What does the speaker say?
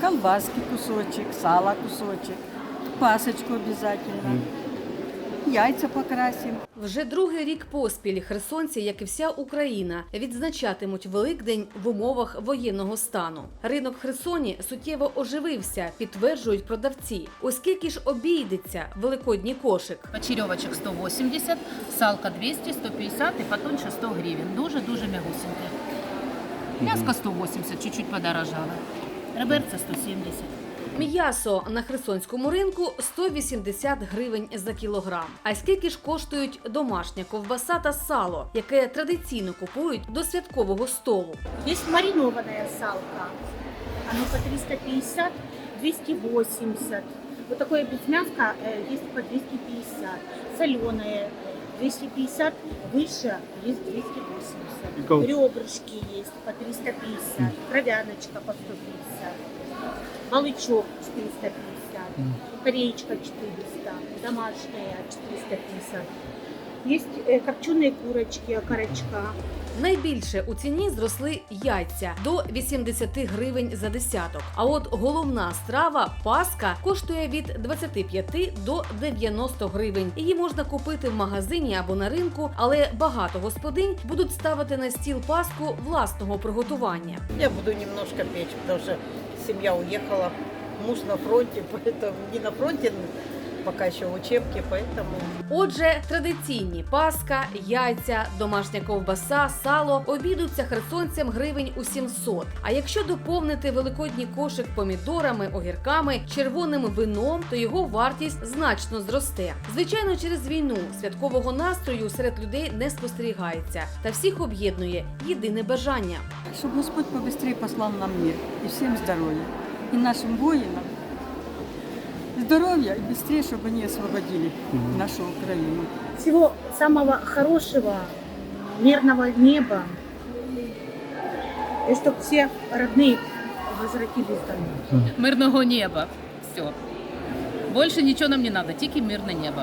колбаски кусочек, сала кусочек, пасочку обязательно. Яйца покрасим. Вже другий рік поспіль херсонці, як і вся Україна, відзначатимуть Великдень в умовах воєнного стану. Ринок в Херсоні суттєво оживився, підтверджують продавці. Оскільки ж обійдеться великодній кошик. Почерьовочек 180, салка 200, 150 і потоньше 100 гривень. Дуже-дуже м'ягусеньке. М'яско 180, чуть-чуть подорожало. Реберця 170. М'ясо на херсонському ринку 180 гривень за кілограм. А скільки ж коштують домашня ковбаса та сало, яке традиційно купують до святкового столу? Есть маринованная салка. Оно по 350, 280. Вот такое без мяска э, есть по 250. Соленое 250, выше есть 280. Ребрышки есть по 350, кровяночка по 150. Балычок 450, кореечка 400, домашняя 450. Есть э, копченые курочки, окорочка. Найбільше у ціні зросли яйця до 80 гривень за десяток. А от головна страва паска коштує від 25 до 90 гривень. Її можна купити в магазині або на ринку, але багато господинь будуть ставити на стіл паску власного приготування. Я буду немножко печь, потому что семья уехала, муж на фронте, поэтому не на фронте, пока еще в учебке, поэтому Отже, традиційні паска, яйця, домашня ковбаса, сало обійдуться херсонцям гривень у 700. А якщо доповнити великодній кошик помідорами, огірками, червоним вином, то його вартість значно зросте. Звичайно, через війну святкового настрою серед людей не спостерігається, та всіх об'єднує єдине бажання. Чтобы Господь побыстрее послал нам мир и всем здоровья. И нашим воинам здоровья и быстрее, чтобы они освободили нашу Украину. Всего самого хорошего, мирного неба. И чтобы все родные возвратились домой. Мирного неба. Все. Більше нічого нам не треба, тільки мирне небо.